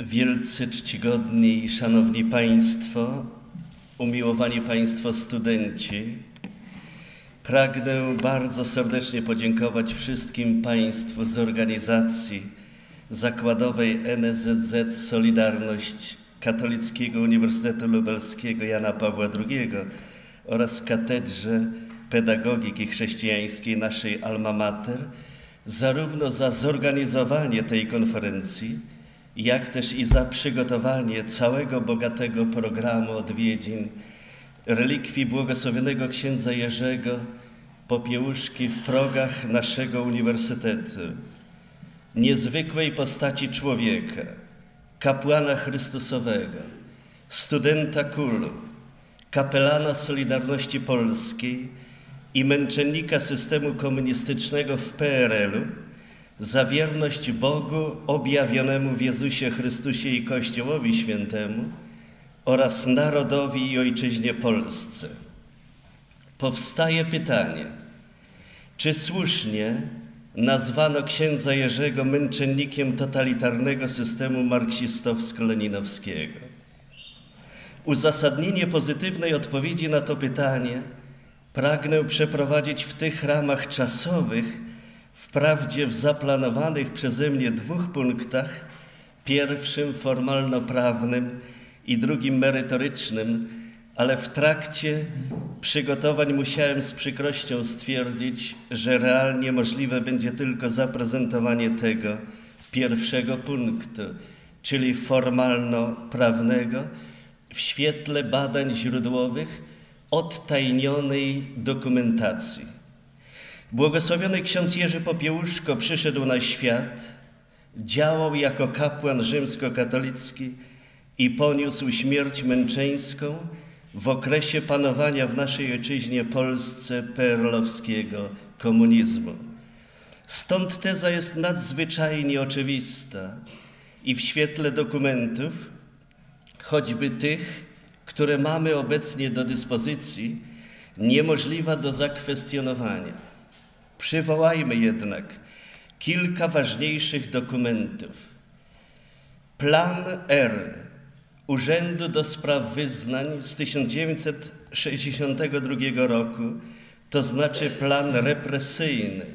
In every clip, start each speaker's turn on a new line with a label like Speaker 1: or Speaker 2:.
Speaker 1: Wielce czcigodni i szanowni Państwo, umiłowani Państwo studenci, pragnę bardzo serdecznie podziękować wszystkim Państwu z organizacji zakładowej NSZZ Solidarność Katolickiego Uniwersytetu Lubelskiego Jana Pawła II oraz Katedrze Pedagogiki Chrześcijańskiej naszej Alma Mater, zarówno za zorganizowanie tej konferencji, jak też i za przygotowanie całego bogatego programu odwiedzin relikwii błogosławionego księdza Jerzego Popiełuszki w progach naszego uniwersytetu, niezwykłej postaci człowieka, kapłana Chrystusowego, studenta KUL-u, kapelana Solidarności Polskiej i męczennika systemu komunistycznego w PRL-u, za wierność Bogu objawionemu w Jezusie Chrystusie i Kościołowi Świętemu oraz narodowi i ojczyźnie Polsce. Powstaje pytanie, czy słusznie nazwano księdza Jerzego męczennikiem totalitarnego systemu marksistowsko-leninowskiego? Uzasadnienie pozytywnej odpowiedzi na to pytanie pragnę przeprowadzić w tych ramach czasowych, wprawdzie w zaplanowanych przeze mnie dwóch punktach, pierwszym formalno-prawnym i drugim merytorycznym, ale w trakcie przygotowań musiałem z przykrością stwierdzić, że realnie możliwe będzie tylko zaprezentowanie tego pierwszego punktu, czyli formalno-prawnego, w świetle badań źródłowych odtajnionej dokumentacji. Błogosławiony ksiądz Jerzy Popiełuszko przyszedł na świat, działał jako kapłan rzymskokatolicki i poniósł śmierć męczeńską w okresie panowania w naszej ojczyźnie Polsce perlowskiego komunizmu. Stąd teza jest nadzwyczajnie oczywista i w świetle dokumentów, choćby tych, które mamy obecnie do dyspozycji, niemożliwa do zakwestionowania. Przywołajmy jednak kilka ważniejszych dokumentów. Plan R Urzędu do Spraw Wyznań z 1962 roku, to znaczy plan represyjny,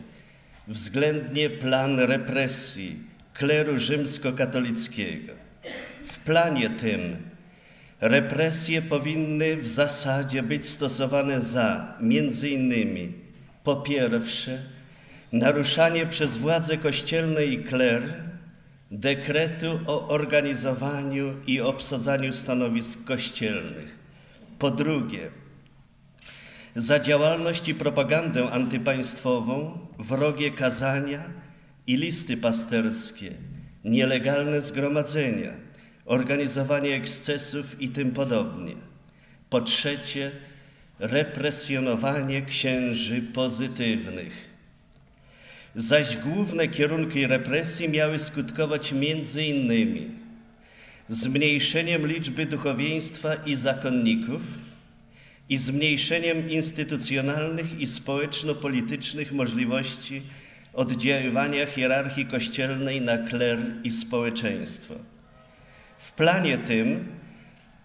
Speaker 1: względnie plan represji kleru rzymskokatolickiego. W planie tym represje powinny w zasadzie być stosowane za między innymi po pierwsze naruszanie przez władze kościelne i kler dekretu o organizowaniu i obsadzaniu stanowisk kościelnych. Po drugie, za działalność i propagandę antypaństwową, wrogie kazania i listy pasterskie, nielegalne zgromadzenia, organizowanie ekscesów i tym podobnie. Po trzecie, represjonowanie księży pozytywnych zaś główne kierunki represji miały skutkować między innymi zmniejszeniem liczby duchowieństwa i zakonników i zmniejszeniem instytucjonalnych i społeczno-politycznych możliwości oddziaływania hierarchii kościelnej na kler i społeczeństwo. W planie tym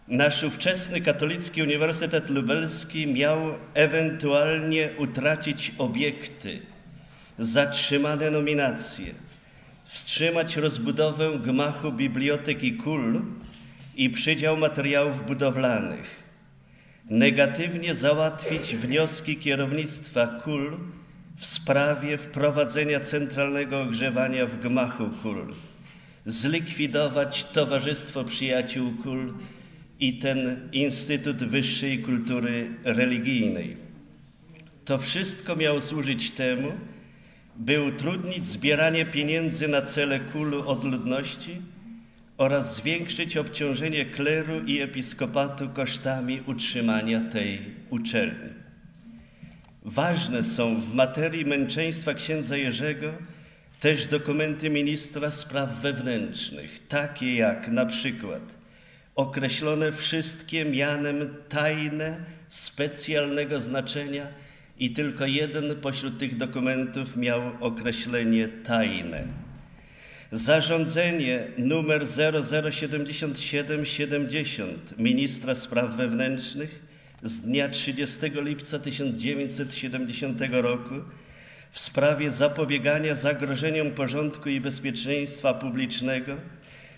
Speaker 1: nasz ówczesny katolicki Uniwersytet Lubelski miał ewentualnie utracić obiekty, zatrzymane nominacje, wstrzymać rozbudowę gmachu Biblioteki Kul i przydział materiałów budowlanych, negatywnie załatwić wnioski kierownictwa Kul w sprawie wprowadzenia centralnego ogrzewania w gmachu Kul, zlikwidować Towarzystwo Przyjaciół Kul i ten Instytut Wyższej Kultury Religijnej. To wszystko miało służyć temu, by utrudnić zbieranie pieniędzy na cele kulu od ludności oraz zwiększyć obciążenie kleru i episkopatu kosztami utrzymania tej uczelni. Ważne są w materii męczeństwa księdza Jerzego też dokumenty ministra spraw wewnętrznych, takie jak na przykład określone wszystkie mianem tajne, specjalnego znaczenia i tylko jeden pośród tych dokumentów miał określenie tajne. Zarządzenie numer 007770 ministra spraw wewnętrznych z dnia 30 lipca 1970 roku w sprawie zapobiegania zagrożeniom porządku i bezpieczeństwa publicznego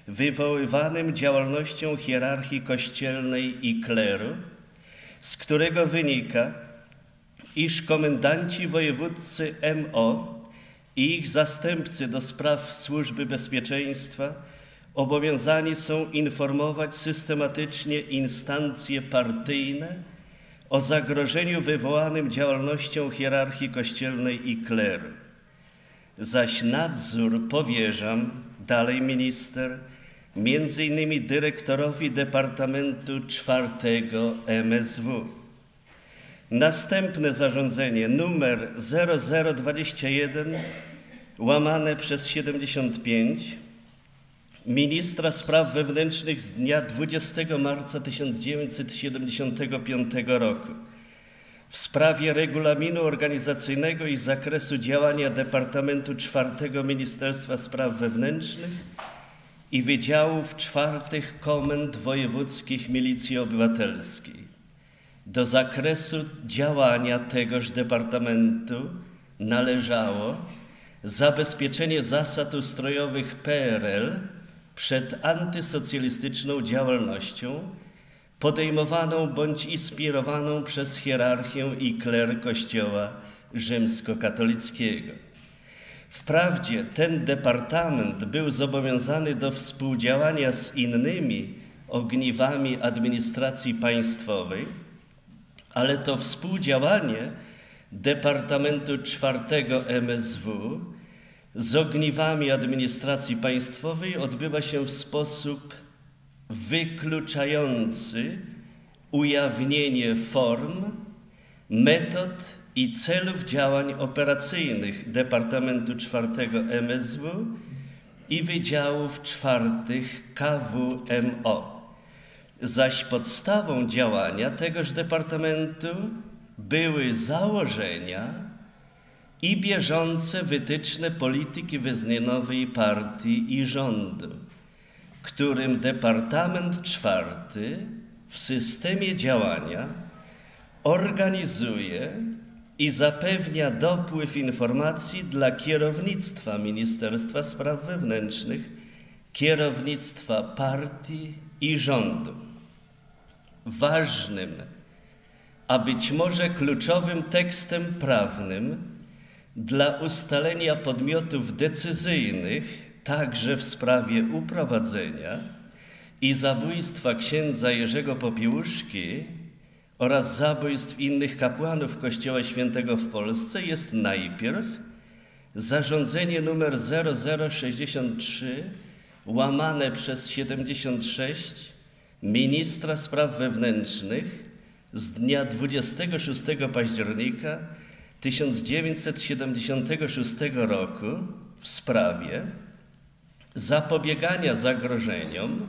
Speaker 1: wywoływanym działalnością hierarchii kościelnej i kleru, z którego wynika, iż komendanci wojewódcy MO i ich zastępcy do spraw służby bezpieczeństwa obowiązani są informować systematycznie instancje partyjne o zagrożeniu wywołanym działalnością hierarchii kościelnej i kleru. Zaś nadzór powierzam, dalej minister, między innymi dyrektorowi Departamentu czwartego MSW. Następne zarządzenie numer 0021 łamane przez 75 ministra spraw wewnętrznych z dnia 20 marca 1975 roku w sprawie regulaminu organizacyjnego i zakresu działania Departamentu czwartego Ministerstwa Spraw Wewnętrznych i Wydziałów czwartych Komend Wojewódzkich Milicji Obywatelskiej. Do zakresu działania tegoż departamentu należało zabezpieczenie zasad ustrojowych PRL przed antysocjalistyczną działalnością podejmowaną bądź inspirowaną przez hierarchię i kler Kościoła rzymskokatolickiego. Wprawdzie ten departament był zobowiązany do współdziałania z innymi ogniwami administracji państwowej, ale to współdziałanie Departamentu czwartego MSW z ogniwami administracji państwowej odbywa się w sposób wykluczający ujawnienie form, metod i celów działań operacyjnych Departamentu czwartego MSW i Wydziałów czwartych KWMO. Zaś podstawą działania tegoż departamentu były założenia i bieżące wytyczne polityki wyznaniowej partii i rządu, którym Departament Czwarty w systemie działania organizuje i zapewnia dopływ informacji dla kierownictwa Ministerstwa Spraw Wewnętrznych, kierownictwa partii i rządu. Ważnym, a być może kluczowym tekstem prawnym dla ustalenia podmiotów decyzyjnych, także w sprawie uprowadzenia i zabójstwa księdza Jerzego Popiełuszki oraz zabójstw innych kapłanów Kościoła Świętego w Polsce jest najpierw zarządzenie nr 0063 łamane przez 76 ministra spraw wewnętrznych z dnia 26 października 1976 roku w sprawie zapobiegania zagrożeniom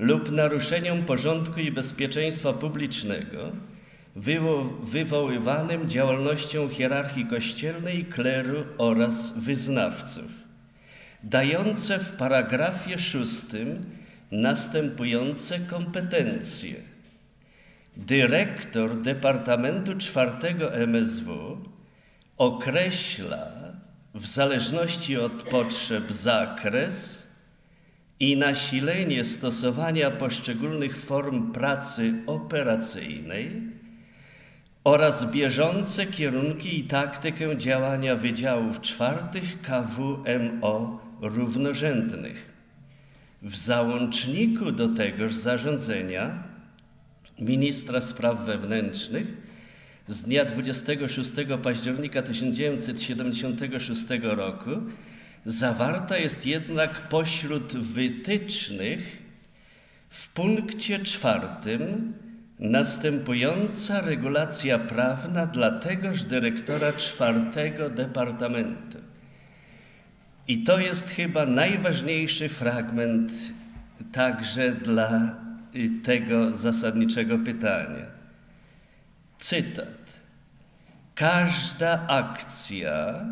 Speaker 1: lub naruszeniom porządku i bezpieczeństwa publicznego wywoływanym działalnością hierarchii kościelnej, kleru oraz wyznawców, dające w paragrafie szóstym następujące kompetencje. Dyrektor Departamentu czwartego MSW określa w zależności od potrzeb zakres i nasilenie stosowania poszczególnych form pracy operacyjnej oraz bieżące kierunki i taktykę działania Wydziałów Czwartych KWMO równorzędnych. W załączniku do tegoż zarządzenia ministra spraw wewnętrznych z dnia 26 października 1976 roku zawarta jest jednak pośród wytycznych w punkcie czwartym następująca regulacja prawna dla tegoż dyrektora czwartego departamentu. I to jest chyba najważniejszy fragment także dla tego zasadniczego pytania. Cytat. Każda akcja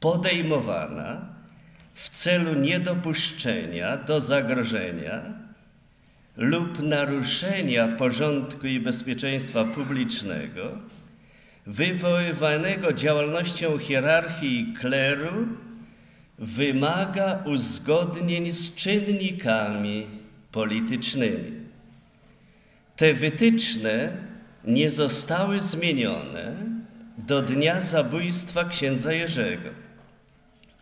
Speaker 1: podejmowana w celu niedopuszczenia do zagrożenia lub naruszenia porządku i bezpieczeństwa publicznego wywoływanego działalnością hierarchii kleru wymaga uzgodnień z czynnikami politycznymi. Te wytyczne nie zostały zmienione do dnia zabójstwa księdza Jerzego.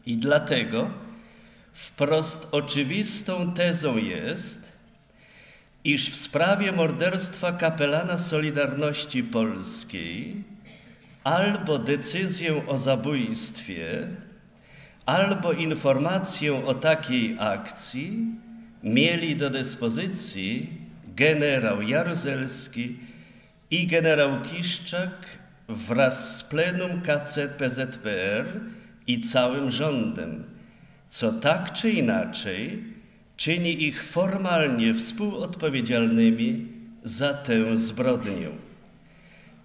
Speaker 1: I dlatego wprost oczywistą tezą jest, iż w sprawie morderstwa kapelana Solidarności Polskiej albo decyzję o zabójstwie, albo informację o takiej akcji mieli do dyspozycji generał Jaruzelski i generał Kiszczak wraz z plenum KC PZPR i całym rządem, co tak czy inaczej czyni ich formalnie współodpowiedzialnymi za tę zbrodnię.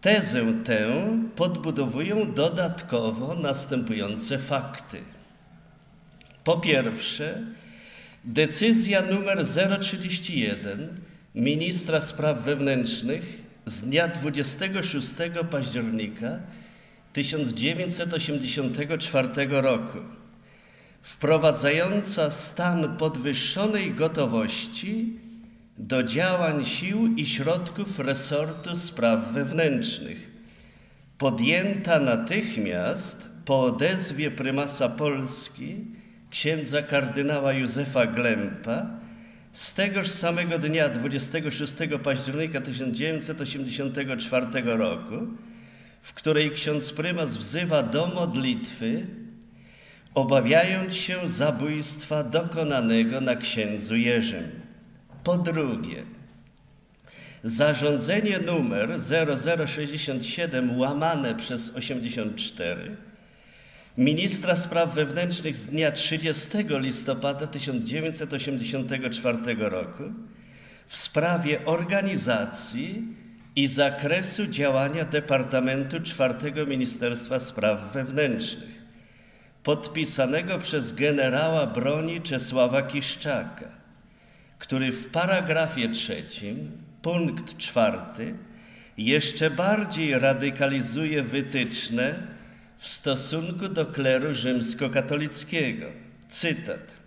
Speaker 1: Tezę tę podbudowują dodatkowo następujące fakty. Po pierwsze, decyzja numer 031 ministra spraw wewnętrznych z dnia 26 października 1984 roku, wprowadzająca stan podwyższonej gotowości do działań sił i środków resortu spraw wewnętrznych, podjęta natychmiast po odezwie prymasa Polski księdza kardynała Józefa Glempa z tegoż samego dnia 26 października 1984 roku, w której ksiądz prymas wzywa do modlitwy, obawiając się zabójstwa dokonanego na księdzu Jerzym. Po drugie, zarządzenie numer 0067 łamane przez 84 ministra spraw wewnętrznych z dnia 30 listopada 1984 roku w sprawie organizacji i zakresu działania Departamentu IV Ministerstwa Spraw Wewnętrznych, podpisanego przez generała broni Czesława Kiszczaka, który w paragrafie trzecim, punkt czwarty, jeszcze bardziej radykalizuje wytyczne w stosunku do kleru rzymskokatolickiego. Cytat.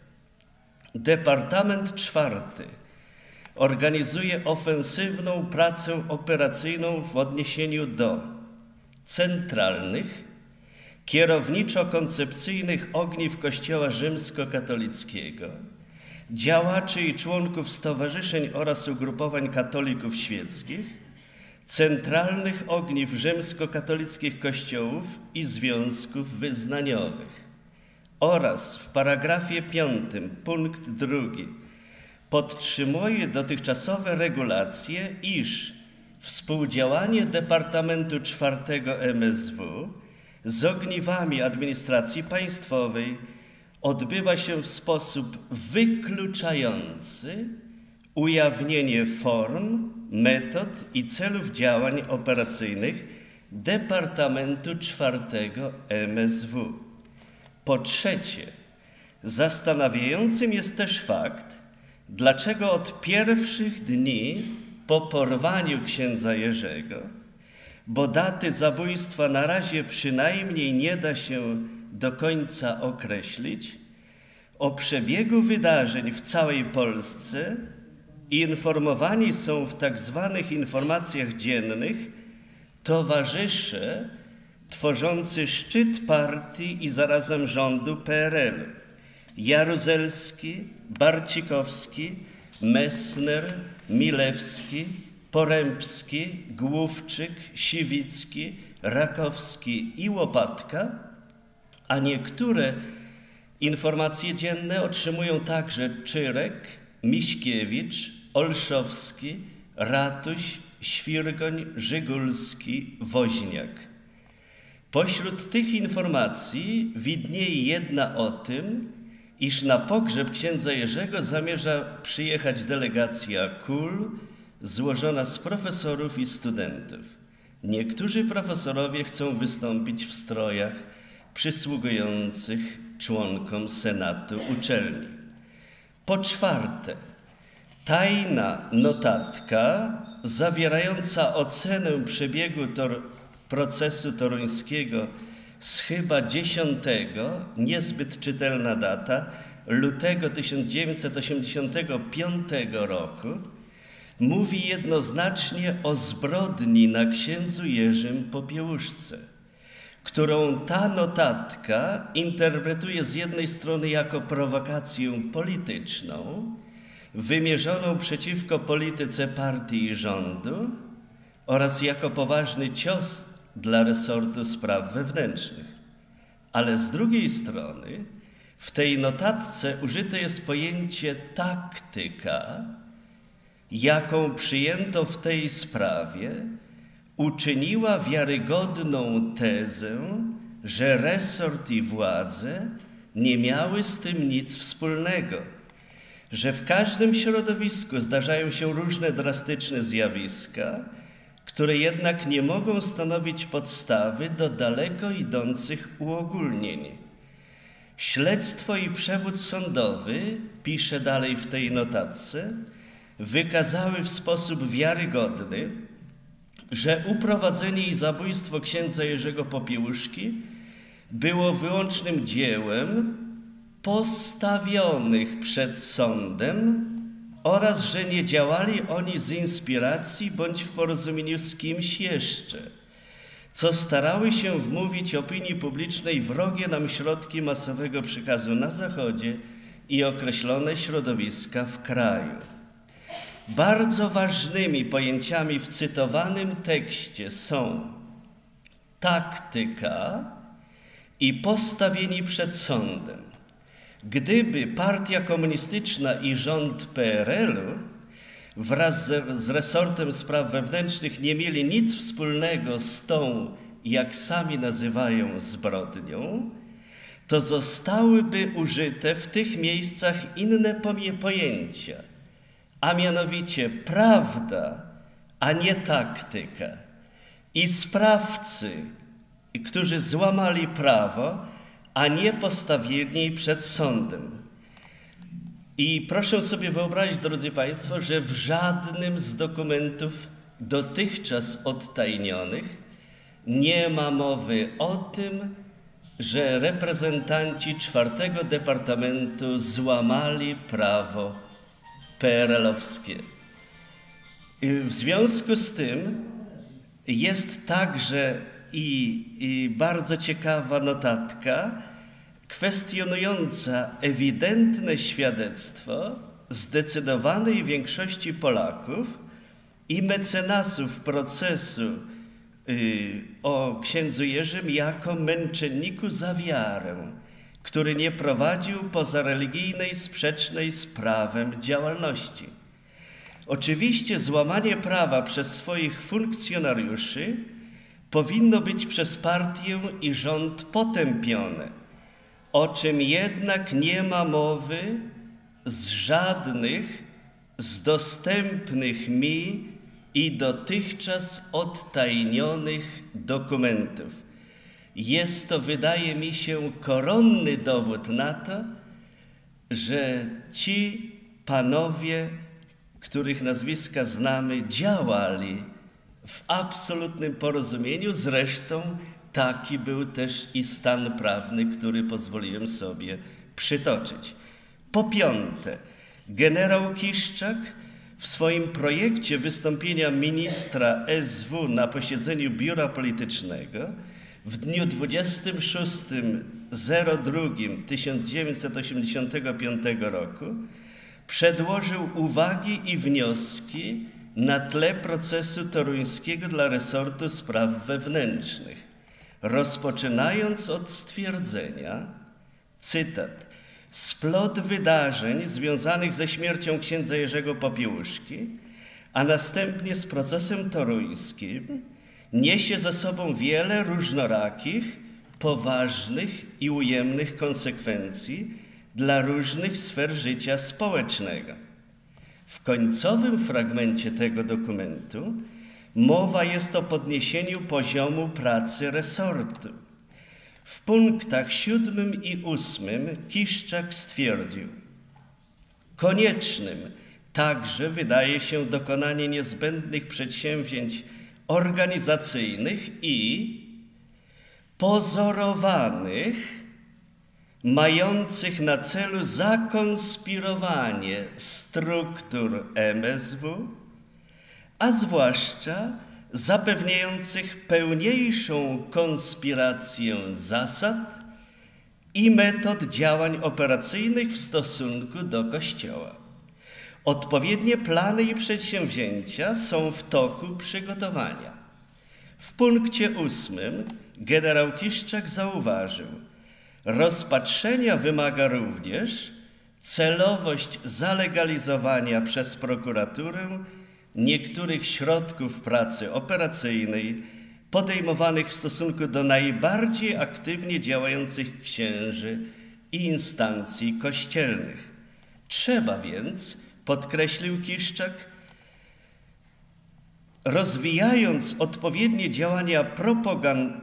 Speaker 1: Departament czwarty organizuje ofensywną pracę operacyjną w odniesieniu do centralnych, kierowniczo-koncepcyjnych ogniw Kościoła rzymskokatolickiego, działaczy i członków stowarzyszeń oraz ugrupowań katolików świeckich, centralnych ogniw rzymskokatolickich kościołów i związków wyznaniowych oraz w paragrafie 5 punkt drugi podtrzymuje dotychczasowe regulacje, iż współdziałanie Departamentu IV MSW z ogniwami administracji państwowej odbywa się w sposób wykluczający ujawnienie form, metod i celów działań operacyjnych Departamentu IV MSW. Po trzecie, zastanawiającym jest też fakt, dlaczego od pierwszych dni po porwaniu księdza Jerzego, bo daty zabójstwa na razie przynajmniej nie da się do końca określić, o przebiegu wydarzeń w całej Polsce informowani są w tak zwanych informacjach dziennych towarzysze tworzący szczyt partii i zarazem rządu PRL. Jaruzelski, Barcikowski, Messner, Milewski, Porębski, Główczyk, Siwicki, Rakowski i Łopatka, a niektóre informacje dzienne otrzymują także Czyrek, Miśkiewicz, Olszowski, Ratuś, Świrgoń, Żygulski, Woźniak. Pośród tych informacji widnieje jedna o tym, iż na pogrzeb księdza Jerzego zamierza przyjechać delegacja KUL złożona z profesorów i studentów. Niektórzy profesorowie chcą wystąpić w strojach przysługujących członkom Senatu uczelni. Po czwarte, tajna notatka zawierająca ocenę przebiegu tor procesu toruńskiego z chyba 10, niezbyt czytelna data, lutego 1985 roku, mówi jednoznacznie o zbrodni na księdzu Jerzym Popiełuszce, którą ta notatka interpretuje z jednej strony jako prowokację polityczną, wymierzoną przeciwko polityce partii i rządu oraz jako poważny cios dla resortu spraw wewnętrznych. Ale z drugiej strony w tej notatce użyte jest pojęcie taktyka, jaką przyjęto w tej sprawie, uczyniła wiarygodną tezę, że resort i władze nie miały z tym nic wspólnego, że w każdym środowisku zdarzają się różne drastyczne zjawiska, które jednak nie mogą stanowić podstawy do daleko idących uogólnień. Śledztwo i przewód sądowy, pisze dalej w tej notatce, wykazały w sposób wiarygodny, że uprowadzenie i zabójstwo księdza Jerzego Popiełuszki było wyłącznym dziełem postawionych przed sądem oraz że nie działali oni z inspiracji bądź w porozumieniu z kimś jeszcze, co starały się wmówić opinii publicznej wrogie nam środki masowego przekazu na Zachodzie i określone środowiska w kraju. Bardzo ważnymi pojęciami w cytowanym tekście są taktyka i postawieni przed sądem. Gdyby partia komunistyczna i rząd PRL-u wraz z, z resortem spraw wewnętrznych nie mieli nic wspólnego z tą, jak sami nazywają, zbrodnią, to zostałyby użyte w tych miejscach inne pojęcia – a mianowicie prawda, a nie taktyka. I sprawcy, którzy złamali prawo, a nie postawili przed sądem. I proszę sobie wyobrazić, drodzy Państwo, że w żadnym z dokumentów dotychczas odtajnionych nie ma mowy o tym, że reprezentanci czwartego departamentu złamali prawo PRL-owskie. W związku z tym jest także i, i bardzo ciekawa notatka kwestionująca ewidentne świadectwo zdecydowanej większości Polaków i mecenasów procesu y, o księdzu Jerzym jako męczenniku za wiarę który nie prowadził poza religijnej, sprzecznej z prawem działalności. Oczywiście złamanie prawa przez swoich funkcjonariuszy powinno być przez partię i rząd potępione, o czym jednak nie ma mowy z żadnych z dostępnych mi i dotychczas odtajnionych dokumentów. Jest to, wydaje mi się, koronny dowód na to, że ci panowie, których nazwiska znamy, działali w absolutnym porozumieniu. Zresztą taki był też i stan prawny, który pozwoliłem sobie przytoczyć. Po piąte, generał Kiszczak w swoim projekcie wystąpienia ministra SW na posiedzeniu biura politycznego w dniu 26.02.1985 roku przedłożył uwagi i wnioski na tle procesu toruńskiego dla resortu spraw wewnętrznych, rozpoczynając od stwierdzenia, cytat, splot wydarzeń związanych ze śmiercią księdza Jerzego Popiełuszki, a następnie z procesem toruńskim, niesie za sobą wiele różnorakich, poważnych i ujemnych konsekwencji dla różnych sfer życia społecznego. W końcowym fragmencie tego dokumentu mowa jest o podniesieniu poziomu pracy resortu. W punktach siódmym i ósmym Kiszczak stwierdził, koniecznym także wydaje się dokonanie niezbędnych przedsięwzięć organizacyjnych i pozorowanych, mających na celu zakonspirowanie struktur MSW, a zwłaszcza zapewniających pełniejszą konspirację zasad i metod działań operacyjnych w stosunku do Kościoła. Odpowiednie plany i przedsięwzięcia są w toku przygotowania. W punkcie ósmym generał Kiszczak zauważył, rozpatrzenia wymaga również celowość zalegalizowania przez prokuraturę niektórych środków pracy operacyjnej podejmowanych w stosunku do najbardziej aktywnie działających księży i instancji kościelnych. Trzeba więc, podkreślił Kiszczak, rozwijając odpowiednie działania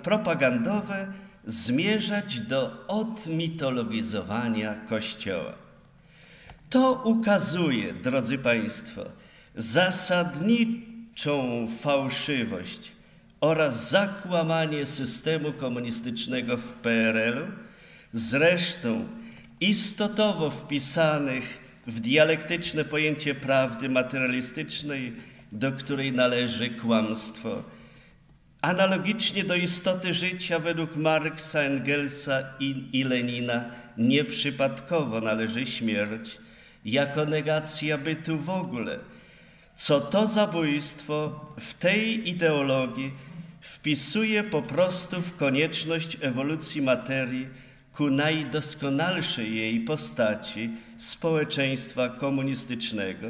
Speaker 1: propagandowe, zmierzać do odmitologizowania Kościoła. To ukazuje, drodzy Państwo, zasadniczą fałszywość oraz zakłamanie systemu komunistycznego w PRL, zresztą istotowo wpisanych w dialektyczne pojęcie prawdy materialistycznej, do której należy kłamstwo. Analogicznie do istoty życia według Marksa, Engelsa i, i Lenina nieprzypadkowo należy śmierć jako negacja bytu w ogóle – co to zabójstwo w tej ideologii wpisuje po prostu w konieczność ewolucji materii ku najdoskonalszej jej postaci społeczeństwa komunistycznego,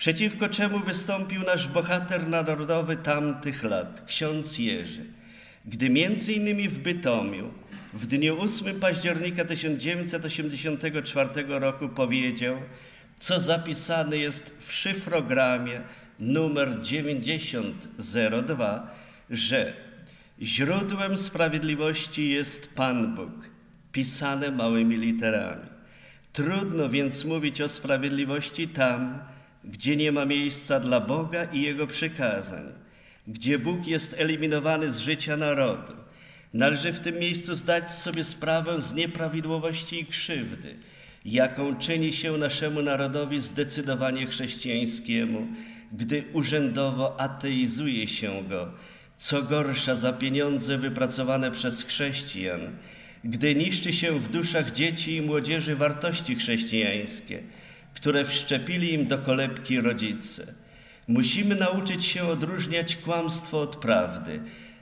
Speaker 1: przeciwko czemu wystąpił nasz bohater narodowy tamtych lat, ksiądz Jerzy, gdy między innymi w Bytomiu w dniu 8 października 1984 roku powiedział, co zapisane jest w szyfrogramie numer 9002, że źródłem sprawiedliwości jest Pan Bóg, pisane małymi literami. Trudno więc mówić o sprawiedliwości tam, gdzie nie ma miejsca dla Boga i Jego przykazań, gdzie Bóg jest eliminowany z życia narodu. Należy w tym miejscu zdać sobie sprawę z nieprawidłowości i krzywdy – jaką czyni się naszemu narodowi zdecydowanie chrześcijańskiemu, gdy urzędowo ateizuje się go, co gorsza za pieniądze wypracowane przez chrześcijan, gdy niszczy się w duszach dzieci i młodzieży wartości chrześcijańskie, które wszczepili im do kolebki rodzice. Musimy nauczyć się odróżniać kłamstwo od prawdy.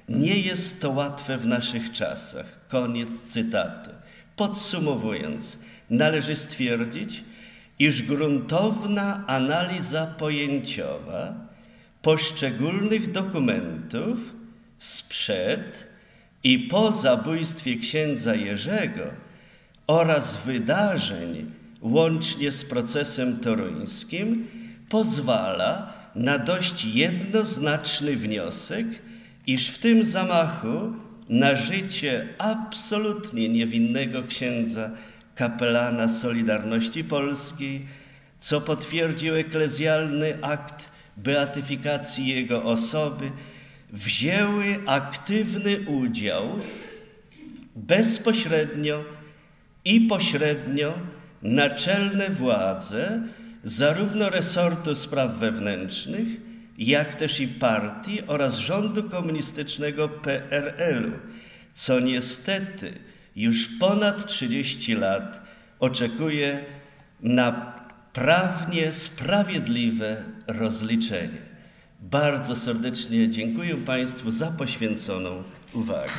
Speaker 1: Nie jest to łatwe w naszych czasach. Koniec cytatu. Podsumowując, należy stwierdzić, iż gruntowna analiza pojęciowa poszczególnych dokumentów sprzed i po zabójstwie księdza Jerzego oraz wydarzeń łącznie z procesem toruńskim pozwala na dość jednoznaczny wniosek, iż w tym zamachu na życie absolutnie niewinnego księdza kapelana Solidarności Polskiej, co potwierdził eklezjalny akt beatyfikacji jego osoby, wzięły aktywny udział bezpośrednio i pośrednio naczelne władze zarówno resortu spraw wewnętrznych, jak też i partii oraz rządu komunistycznego PRL-u, co niestety już ponad 30 lat oczekuje na prawnie sprawiedliwe rozliczenie. Bardzo serdecznie dziękuję Państwu za poświęconą uwagę.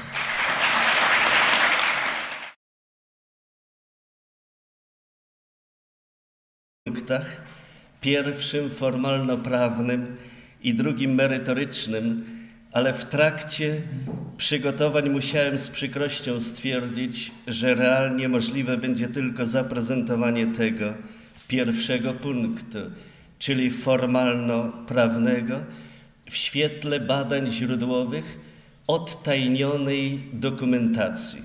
Speaker 1: Pierwszym formalno-prawnym i drugim merytorycznym, ale w trakcie przygotowań musiałem z przykrością stwierdzić, że realnie możliwe będzie tylko zaprezentowanie tego pierwszego punktu, czyli formalno-prawnego, w świetle badań źródłowych odtajnionej dokumentacji.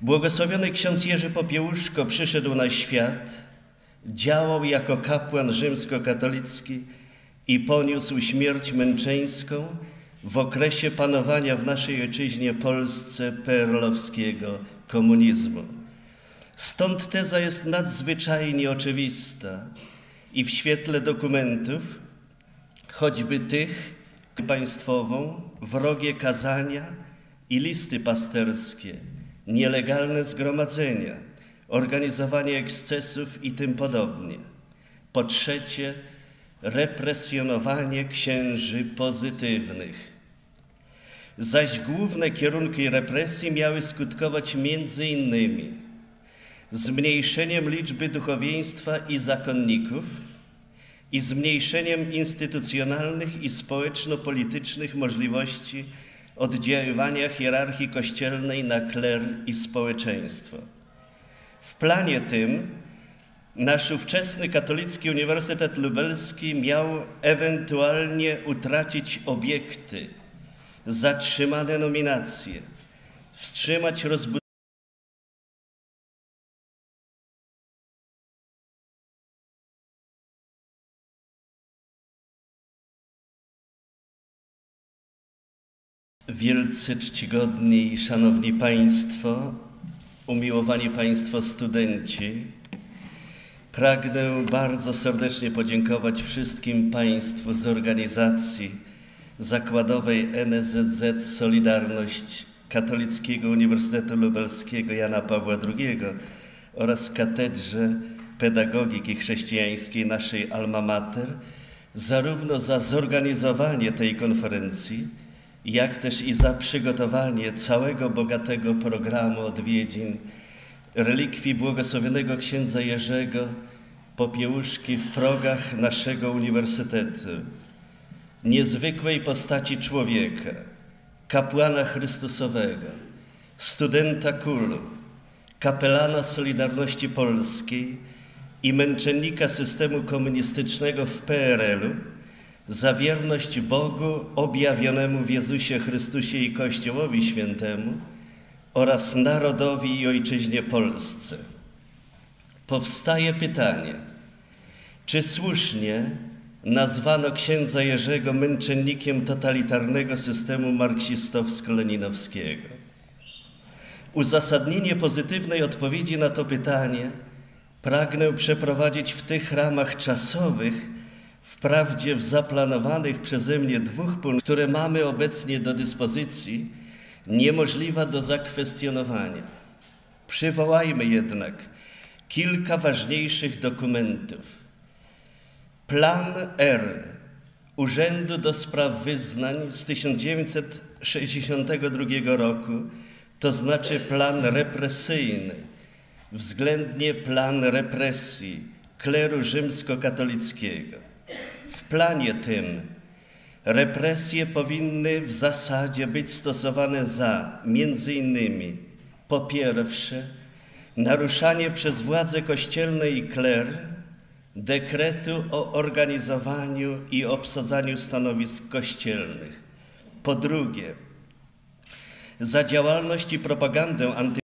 Speaker 1: Błogosławiony ksiądz Jerzy Popiełuszko przyszedł na świat, działał jako kapłan rzymskokatolicki i poniósł śmierć męczeńską w okresie panowania w naszej ojczyźnie Polsce perlowskiego komunizmu. Stąd teza jest nadzwyczajnie oczywista i w świetle dokumentów, choćby tych państwową, wrogie kazania i listy pasterskie, nielegalne zgromadzenia, organizowanie ekscesów i tym podobnie. Po trzecie, represjonowanie księży pozytywnych. Zaś główne kierunki represji miały skutkować między innymi zmniejszeniem liczby duchowieństwa i zakonników i zmniejszeniem instytucjonalnych i społeczno-politycznych możliwości oddziaływania hierarchii kościelnej na kler i społeczeństwo. W planie tym nasz ówczesny Katolicki Uniwersytet Lubelski miał ewentualnie utracić obiekty, zatrzymane nominacje, wstrzymać rozbudowanie Wielce czcigodni i szanowni Państwo, umiłowani Państwo studenci, pragnę bardzo serdecznie podziękować wszystkim Państwu z organizacji zakładowej NSZZ Solidarność Katolickiego Uniwersytetu Lubelskiego Jana Pawła II oraz Katedrze Pedagogiki Chrześcijańskiej naszej Alma Mater, zarówno za zorganizowanie tej konferencji, jak też i za przygotowanie całego bogatego programu odwiedzin relikwii błogosławionego księdza Jerzego Popiełuszki w progach naszego uniwersytetu. Niezwykłej postaci człowieka, kapłana Chrystusowego, studenta KUL-u, kapelana Solidarności Polskiej i męczennika systemu komunistycznego w PRL-u, za wierność Bogu objawionemu w Jezusie Chrystusie i Kościołowi Świętemu oraz narodowi i ojczyźnie Polsce. Powstaje pytanie, czy słusznie nazwano księdza Jerzego męczennikiem totalitarnego systemu marksistowsko-leninowskiego? Uzasadnienie pozytywnej odpowiedzi na to pytanie pragnę przeprowadzić w tych ramach czasowych, Wprawdzie w zaplanowanych przeze mnie dwóch punktach, które mamy obecnie do dyspozycji, niemożliwa do zakwestionowania. Przywołajmy jednak kilka ważniejszych dokumentów. Plan R Urzędu do Spraw Wyznań z 1962 roku, to znaczy plan represyjny, względnie plan represji kleru rzymskokatolickiego planie tym represje powinny w zasadzie być stosowane za między innymi po pierwsze naruszanie przez władze kościelne i kler dekretu o organizowaniu i obsadzaniu stanowisk kościelnych. Po drugie, za działalność i propagandę anty